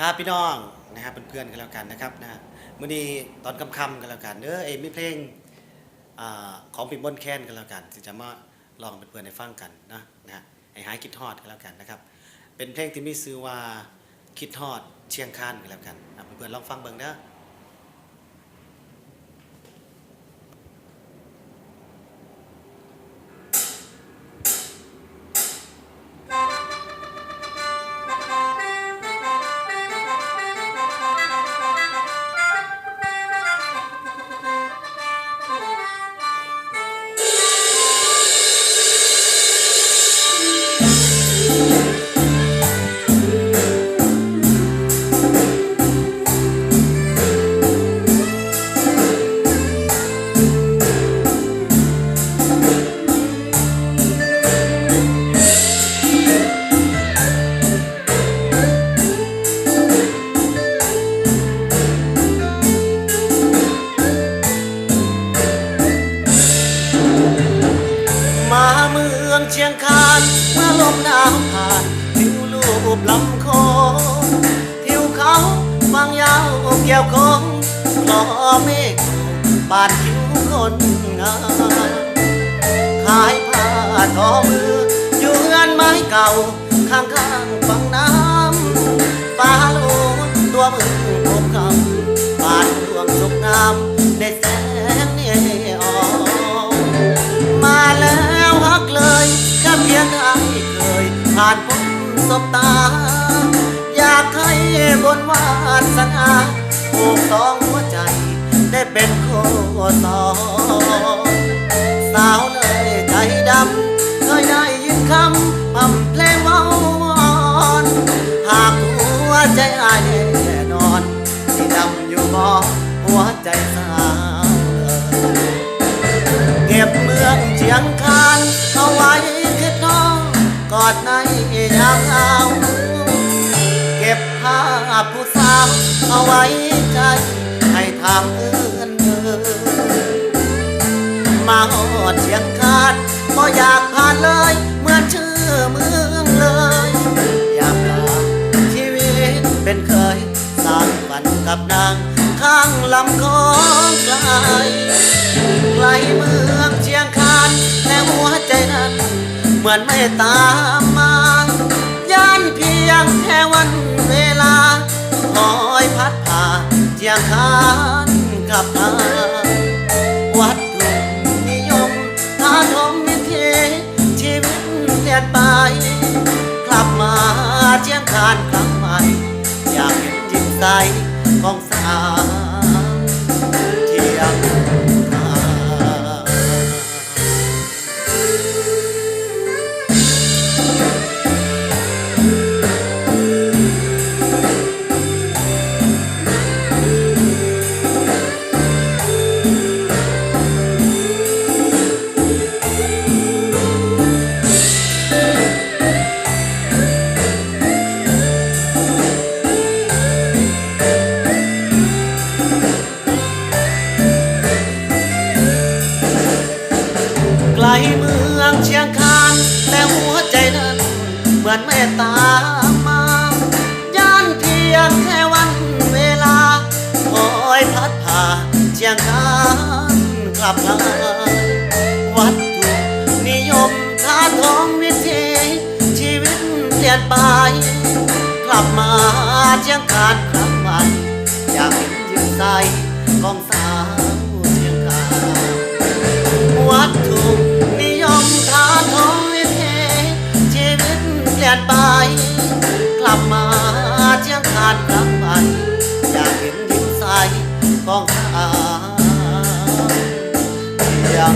ครับพี่น้องนะครับเพื่อนๆกันแล้วกันนะครับนะมื่อนี้ตอนค่ำๆกันแล้วกันเด้อเอ็มีเพลงอของปิ่นบนแค้นกันแล้วกันที่จะมาลองเพื่อนๆให้ฟังกันนะนะฮะให้หายคิดทอดกันแล้วกันนะครับ เป็นเพลงที่มีชื่อว่าคิดทอดเชียงคานกันแล้วกันเพื่อนๆลองฟังเบิ่งเด้อ เชียงคานเมื่อลมหนาวผ่านทิวลูบลำโคงทิวเขาฟางยาวเกี่ยวคงคลอเมฆปาดคิ้วคนงามขายผ้าทอมืออยู่เงินไม้เก่าข้างข้างๆฝั่งน้ำานพ้นสบตา อยากให้บนวาสนาผูกสองหัวใจได้เป็นโคตองสาวเลยใจดำเคยได้ยินคำพำเพลงเว้าวนหากหัวใจอายแน่นอนที่ดำอยู่บ่หัวใจสาวเก็บเมืองเชียงคานเอาไว้คิดน้องกอดใน ยามเหงาเก็บภาพผู้สาวเอาไว้ใจให้ทำเอื้อนเธอมาหอดเชียงคานก็อยากผ่านเลย เหมือนชื่อเมืองเลย อยากลาชีวิตเป็นเคยสร้างฝันกับนาง ข้างลำของไกลไกลเมืองเชียงคานแต่หัวใจนั้น เหมือนไม่ตาม ยานเพียงแค่วันเวลาคอยพัดผ่าเชียงคานกลับมาวัดถุนิยมท้าทมวิธีชีวิตเปลี่ยนไป กลับมาเชียงคานครั้งใหม่ อยากเห็นยิ้มใสของสาว ตามมา ย่านเพียงแค่วันเวลา คอยพัดผ่าเชียงคานกลับลาวัตถุนิยมคาทองวิธีชีวิตเปลี่ยนไป กลับมาเชียงคาน ลี่ยนไป กลับมาเชียงคานครั้งใหม่อยากเห็นดินใสของข้าวเชียง